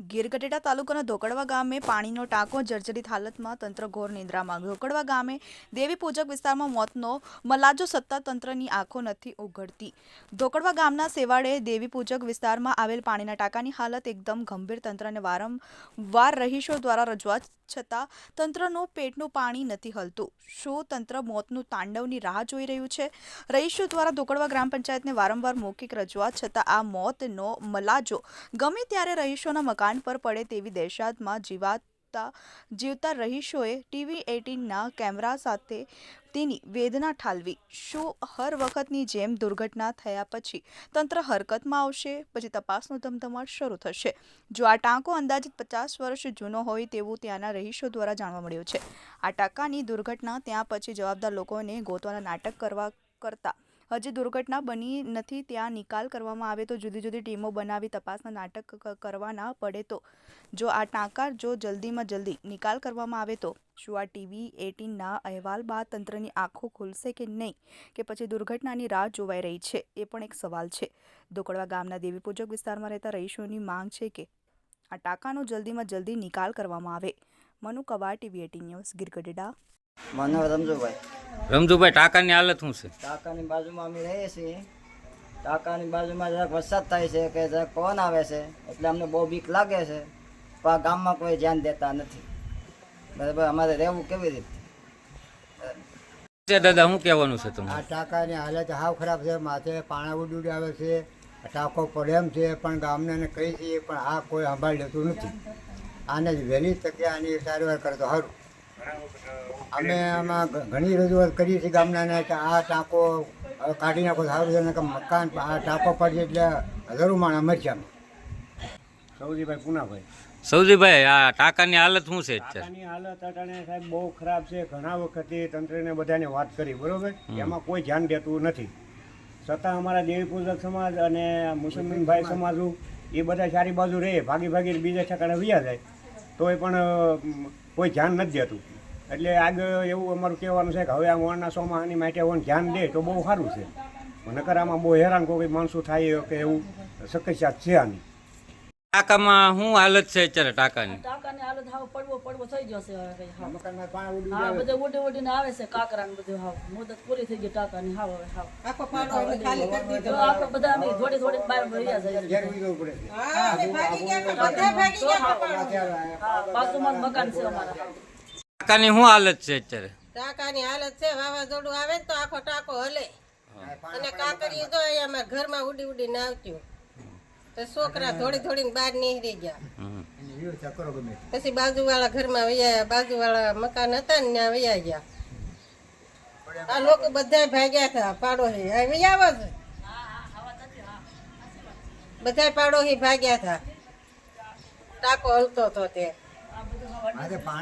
ગીર ગઢેડા તાલુકાના ધોકડવા ગામે પાણીનો ટાંકો જર્જરિત હાલતમાં તંત્ર ઘોર નિંદ્રામાં ધોકડવા ગામે દેવી પૂજક વિસ્તારમાં મોતનો મલાજો સત્તા તંત્રની આંખો નથી ઉઘડતી. ધોકડવા ગામના સેવાડે દેવી પૂજક વિસ્તારમાં આવેલ પાણીના ટાંકાની હાલત એકદમ ગંભીર તંત્રને વારંવાર રહીશો દ્વારા રજૂઆત છતાં તંત્રનું પેટનું પાણી નથી હલતું. શું તંત્ર મોતનું તાંડવની રાહ જોઈ રહ્યું છે? રહીશો દ્વારા ધોકડવા ગ્રામ પંચાયતને વારંવાર મૌખિક રજૂઆત છતાં આ મોતનો મલાજો ગમે ત્યારે રહીશોના મકાન પર પડે તેવી દહેશતમાં જીવાતા, જીવતા રહીશોએ ટીવી એટીનના કેમેરા સાથે તેની વેદના ઠાલવી. શું હર વખતની જેમ દુર્ઘટના થયા પછી તંત્ર હરકતમાં આવશે? પછી તપાસનો ધમધમાટ શરૂ થશે. જો આ ટાંકો અંદાજિત પચાસ વર્ષ જૂનો હોય તેવું ત્યાંના રહીશો દ્વારા જાણવા મળ્યું છે. આ ટાંકાની દુર્ઘટના ત્યાં પછી જવાબદાર લોકોને ગોતવાના નાટક કરવા કરતા હજી દુર્ઘટના બની નથી, ત્યાં નિકાલ કરવામાં આવે તો જુદી જુદી ટીમો બનાવી તપાસના નાટક કરવાના પડે તો. જો આ ટાંકા જો જલ્દીમાં જલ્દી નિકાલ કરવામાં આવે તો? શું આ ટીવી એટીનના અહેવાલ બાદ તંત્રની આંખો ખુલશે કે નહીં? કે પછી દુર્ઘટનાની રાહ જોવાઈ રહી છે? એ પણ એક સવાલ છે. દોકડવા ગામના દેવીપૂજક વિસ્તારમાં રહેતા રહીશોની માંગ છે કે આ ટાંકાનો જલ્દીમાં જલ્દી નિકાલ કરવામાં આવે. મનુ કવા ટીવી એટીન ન્યૂઝ ગીરગઢડા મને રમજુભાઈ. રમજુભાઈ ટાંકાની હાલત શું છે? ટાંકાની બાજુમાં અમે રહીએ છીએ. ટાંકાની બાજુમાં જરાક વરસાદ થાય છે કે જરાક પવન આવે છે એટલે અમને બહુ બીક લાગે છે. પણ આ ગામમાં કોઈ ધ્યાન દેતા નથી. બરાબર અમારે રહેવું કેવી રીતે? દાદા શું કહેવાનું છે આ તમારે ટાંકાની હાલત હાવ ખરાબ છે. માથે પાણા ઉડી ઉડી આવે છે આ ટાંકો પડે એમ છે પણ ગામને કહી છીએ પણ આ કોઈ સંભાળી લેતું નથી. આને જ વહેલી તકે આની સારવાર કરે તો સારું. અમે આમાં ઘણી રજૂઆત કરી છે ગામનાને કે આ ટાંકો કાઢી નાખો સારું છે ને કે મકાન આ ટાંકો પડશે એટલે હજારું માણ મરશે આમાં. સૌજીભાઈ પુનાભાઈ સૌજીભાઈ આ ટાંકાની હાલત શું છે ટાંકાની હાલત અટાણે સાહેબ બહુ ખરાબ છે. ઘણા વખતે તંત્રને બધાને વાત કરી બરોબર? એમાં કોઈ ધ્યાન દેતું નથી. છતાં અમારા દેવી પૂજક સમાજ અને મુસલમાનભાઈ સમાજ સમાજુ એ બધા સારી બાજુ રહે ભાગી ભાગી બીજા ઠેકાણે વ્યા જાય. તોય પણ કોઈ ધ્યાન નથી દેતું. એટલે આગળ એવું અમારું કહેવાનું છે કે હવે આ વણના આની માટે વણ ધ્યાન દે તો બહુ સારું છે. નકર આમાં બહુ હેરાન કોઈ માણસો થાય કે એવું શક્યતા છે આની. ટાંકામાં શું હાલત છે અત્યારે ટાંકાની? ટાંકાની હાલત હાવ પડવો પડવો થઈ ગયો હવે કઈ હાવ મકાનમાં પાણી ઉડી ઉડી હા આવે બધે ઉડી ઉડીને આવે છે કાકરા ને બધું હાવ. મુદત પૂરી થઈ ગઈ ટાંકાની હાવ હવે હાવ. તો આપણે બધા અમે થોડી થોડી બહાર ભર્યા છે. ઘેર ઉડી જવું પડે છે. હા બાજુમાં મકાન છે અમારા. ટાંકાની શું હાલત છે અત્યારે? ટાંકાની હાલત છે વાવાઝોડું આવે ને તો આખો ટાંકો હલે. અને કાકરી જો અહીંયા અમારા ઘરમાં ઉડી ઉડીને આવતું તો છોકરા થોડી થોડી બહાર નીકળી ગયા. પછી બાજુવાળા ઘરમાં વૈયા બાજુવાળા મકાન હતા ને ત્યાં વૈયા ગયા. આ લોકો બધા ભાગ્યા હતા પાડોશી. આ વૈયા આવે છે? બધા પાડોશી ભાગ્યા હતા. ટાંકો હલતો હતો તે.